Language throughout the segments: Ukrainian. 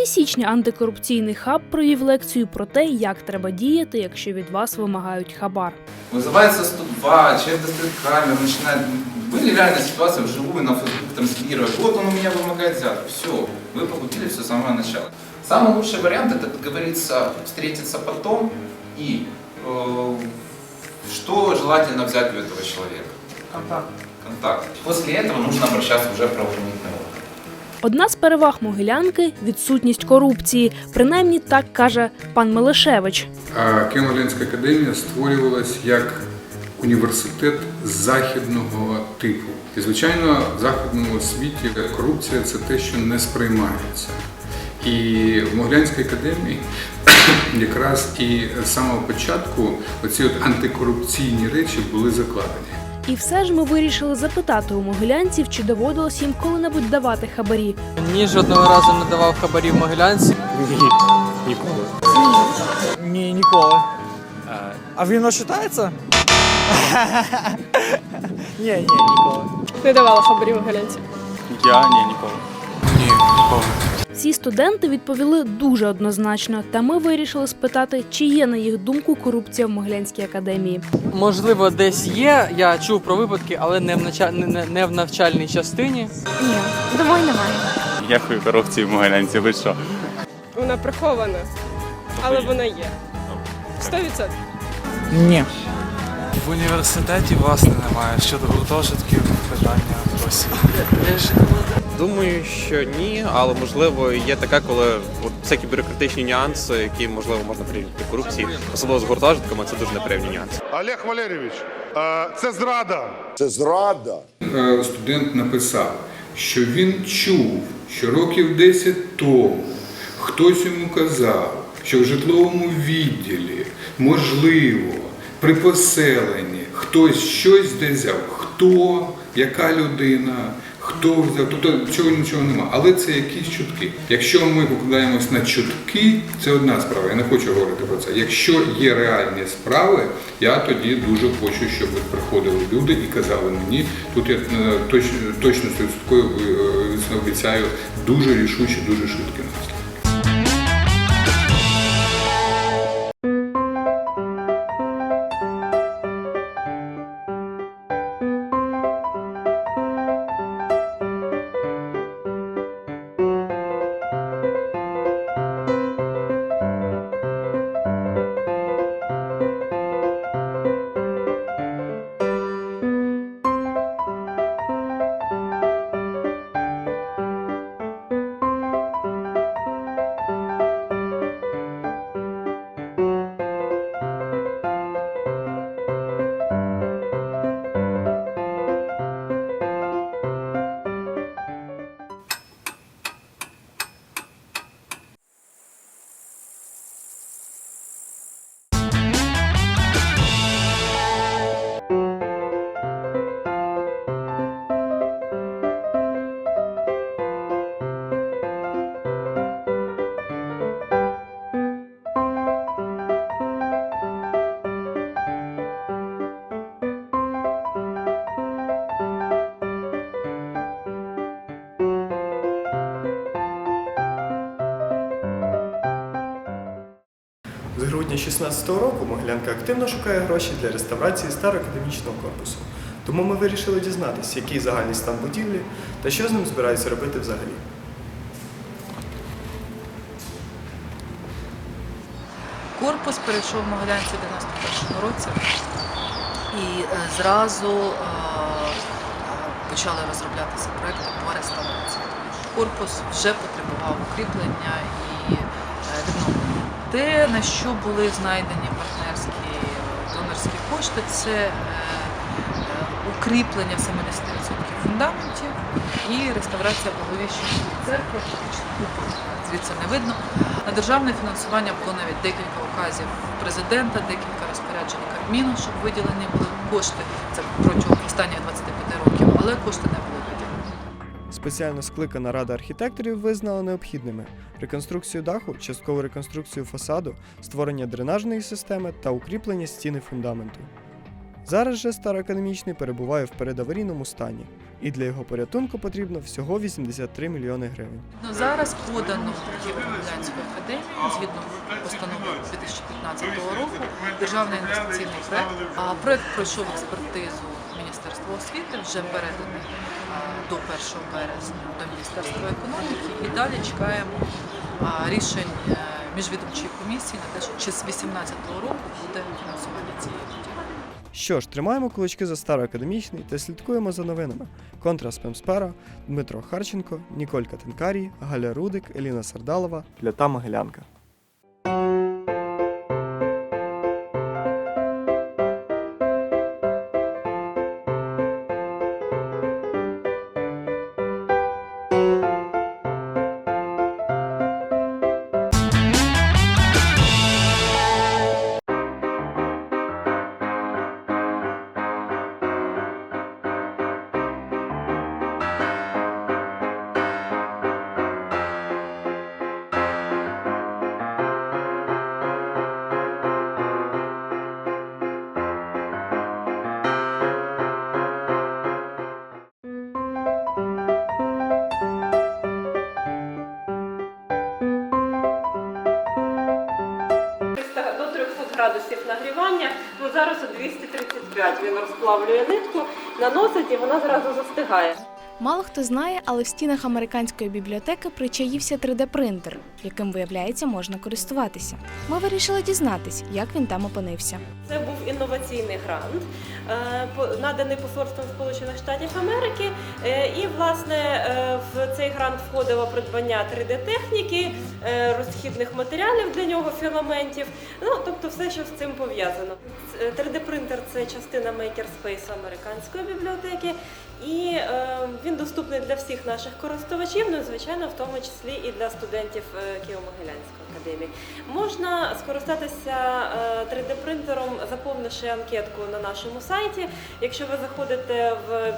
кінці січня антикорупційний хаб провів лекцію про те, як треба діяти, якщо від вас вимагають хабар. Вызывается 102, человек достает камеру, начинает... Были реальные ситуации вживую на Фейсбуке транслировать. Вот он у меня вымогает взятку. Все, вы погубили все с самого начала. Самый лучший вариант это, как говорится, встретиться потом и э, что желательно взять у этого человека? Контакт. Контакт. После этого нужно обращаться уже в правоохранительные органы. Одна з переваг могилянки відсутність корупції. Принаймні так каже пан Мелешевич. А академія створювалась як університет західного типу. І, звичайно, в західному світі корупція це те, що не сприймається. І в Могилянській академії якраз і з самого початку оці от антикорупційні речі були закладені. І все ж ми вирішили запитати у могилянців, чи доводилось їм коли-небудь давати хабарі. Ні, жодного разу не давав хабарів Могилянці. Ні, ніколи. А він вважається? Ні, ні, ніколи. Не давала хабарів могилянці. Я ні, ніколи. Всі студенти відповіли дуже однозначно, та ми вирішили спитати, чи є на їх думку корупція в Могилянській академії. Можливо, десь є. Я чув про випадки, але не в нача- не- не- не в навчальній частині. Ні, думаю, немає. Якої корупції в Могилянці, ви що? Вона прихована, але вона є. 100%. Ні. В університеті власне немає. Щодо гуртожитків питання досі. Думаю, що ні, але можливо є таке, коли от всякі бюрократичні нюанси, які можливо можна прирівняти корупції, особливо з гуртожитками, це дуже неприємні нюанси. Олег Валерійович, е, це зрада. Це зрада. Е, студент написав, що він чув, що років 10 тому хтось йому казав, що в житловому відділі можливо при поселенні хтось щось десь взяв. Хто, яка людина, хто взяв, тобто цього нічого нема. Але це якісь чутки. Якщо ми покладаємось на чутки, це одна справа. Я не хочу говорити про це. Якщо є реальні справи, я тоді дуже хочу, щоб приходили люди і казали мені, тут я е, точно точно стовідсотково е, обіцяю дуже рішучі, дуже швидкі наслідки. Грудня 2016 року Могилянка активно шукає гроші для реставрації староакадемічного корпусу. Тому ми вирішили дізнатися, який загальний стан будівлі та що з ним збираються робити взагалі. Корпус перейшов в Могилянці в 91-му році і е, зразу е, почали розроблятися проекти по реставрації. Корпус вже потребував укріплення. Те, на що були знайдені партнерські донорські кошти, це е, е, укріплення 70% фундаментів і реставрація Благовіщенської церкви, фактично звідси не видно. На державне фінансування було навіть декілька указів президента, декілька розпоряджень Кабміну, щоб виділені були кошти. Це протягом останніх 25 років, але кошти не були. Спеціально скликана рада архітекторів визнала необхідними реконструкцію даху, часткову реконструкцію фасаду, створення дренажної системи та укріплення стіни фундаменту. Зараз же староакадемічний перебуває в передаварійному стані. і для його порятунку потрібно всього 83 мільйони гривень. Ну, зараз подано в Києво-Могилянську академію згідно постанови 2015 року державний інвестиційний проект. А проект пройшов експертизу Міністерства освіти, вже переданий до 1 березня до Міністерства економіки. І далі чекаємо рішень е, міжвідомчої комісії на те, що чи з 2018 року буде фінансування цієї. Що ж, тримаємо кулачки за староакадемічний та слідкуємо за новинами. Контра Спемспера, Дмитро Харченко, Ніколь Катенкарій, Галя Рудик, Еліна Сардалова, Лята Могилянка. Градусів нагрівання, ну зараз у 235 він розплавлює нитку, наносить і вона зразу застигає. Мало хто знає, але в стінах американської бібліотеки причаївся 3D-принтер, яким, виявляється, можна користуватися. Ми вирішили дізнатись, як він там опинився. Це був інноваційний грант, е, наданий посольством Сполучених Штатів Америки. Е, І, власне, е, в цей грант входило придбання 3D-техніки, е, розхідних матеріалів для нього, філаментів. Ну, тобто все, що з цим пов'язано. Ц- 3D-принтер це частина Makerspace американської бібліотеки. І е, він доступний для всіх наших користувачів, ну звичайно, в тому числі і для студентів е, Києво-Могилянської академії. Можна скористатися е, 3D-принтером, заповнивши анкетку на нашому сайті. Якщо ви заходите в,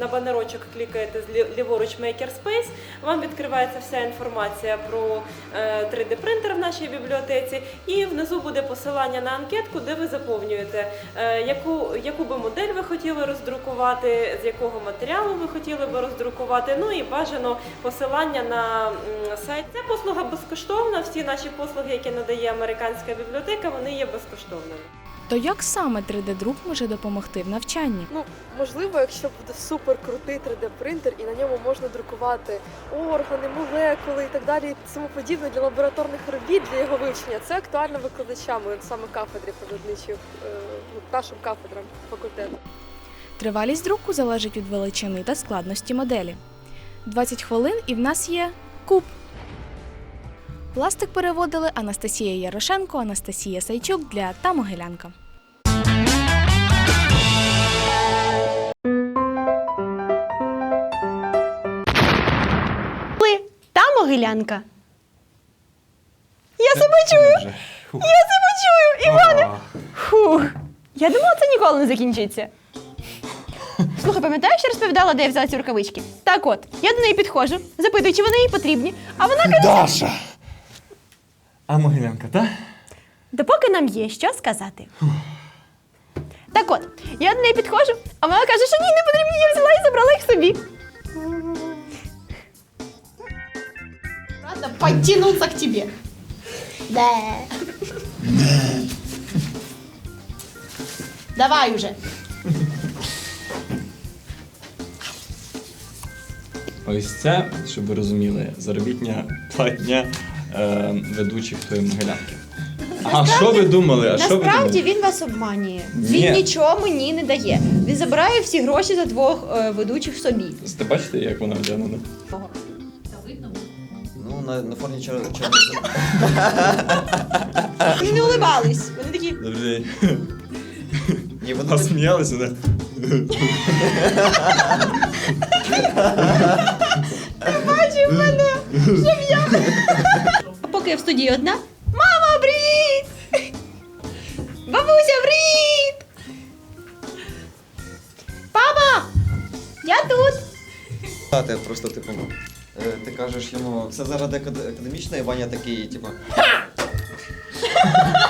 на банерочок, клікаєте ліворуч Makerspace, вам відкривається вся інформація про е, 3D-принтер в нашій бібліотеці, і внизу буде посилання на анкетку, де ви заповнюєте, е, яку, яку би модель ви хотіли роздрукувати, з якого матеріалу ви хотіли би роздрукувати. Ну і бажано посилання на сайт. Ця послуга безкоштовна. Всі наші послуги, які надає американська бібліотека, вони є безкоштовними. То як саме 3D-друк може допомогти в навчанні? Ну, можливо, якщо буде супер крутий 3D-принтер і на ньому можна друкувати органи, молекули і так далі, і тому подібне для лабораторних робіт, для його вивчення. Це актуально викладачам, саме кафедрі природничих, е, ну, нашим кафедрам факультету. Тривалість друку залежить від величини та складності моделі. 20 хвилин і в нас є куб. Пластик переводили Анастасія Ярошенко, Анастасія Сайчук для та Могилянка. Та могилянка. Я себе чую! Я себе чую! Іване! Фух. Я думала, це ніколи не закінчиться. Слухай, пам'ятаєш, що розповідала, де я взяла ці рукавички? Так от, я до неї підходжу, запитую, чи вони їй потрібні, а вона каже, Даша! А Могилянка, так? допоки нам є що сказати. Так от, я до неї підходжу, а вона каже, що ні, не потрібні, я взяла і забрала їх собі. Надо подтянуться к тебе. Да. Давай уже. Ось це, щоб ви розуміли, заробітня платня е, ведучих тої могилянки. А що ви думали? А що ви Насправді думали? він вас обманює. Ні. Він нічого мені не дає. Він забирає всі гроші за двох е, ведучих собі. Ти бачите, як вона вдягнена? Ну, на, на фоні чор... Вони не улибались. Вони такі. Добрий день. Ні, А сміялися, так? Бачив мене! Щоб я. Я в студії одна. Мама, привіт! Бабуся, привіт! Папа! Я тут! Ти просто, типу, е, ти кажеш йому, це заради акад- академічної, Ваня такий, типу.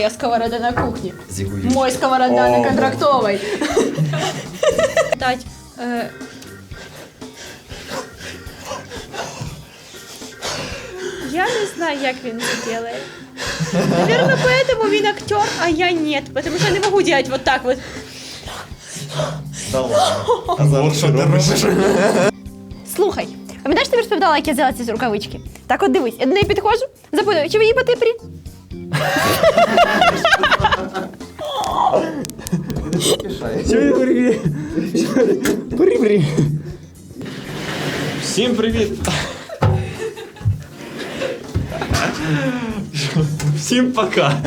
пішов. Твоя сковорода на кухні. Мой сковорода на контрактовій. Тать, е... Я не знаю, як він це делает. Наверное, поэтому він актер, а я нет. Потому что я не могу делать вот так вот. Слухай, пам'ятаєш, тобі розповідала, як я взяла ці рукавички? Так от дивись, я до неї підходжу, запитую, чи ви її Потеплі? Всім привіт! Всім пока!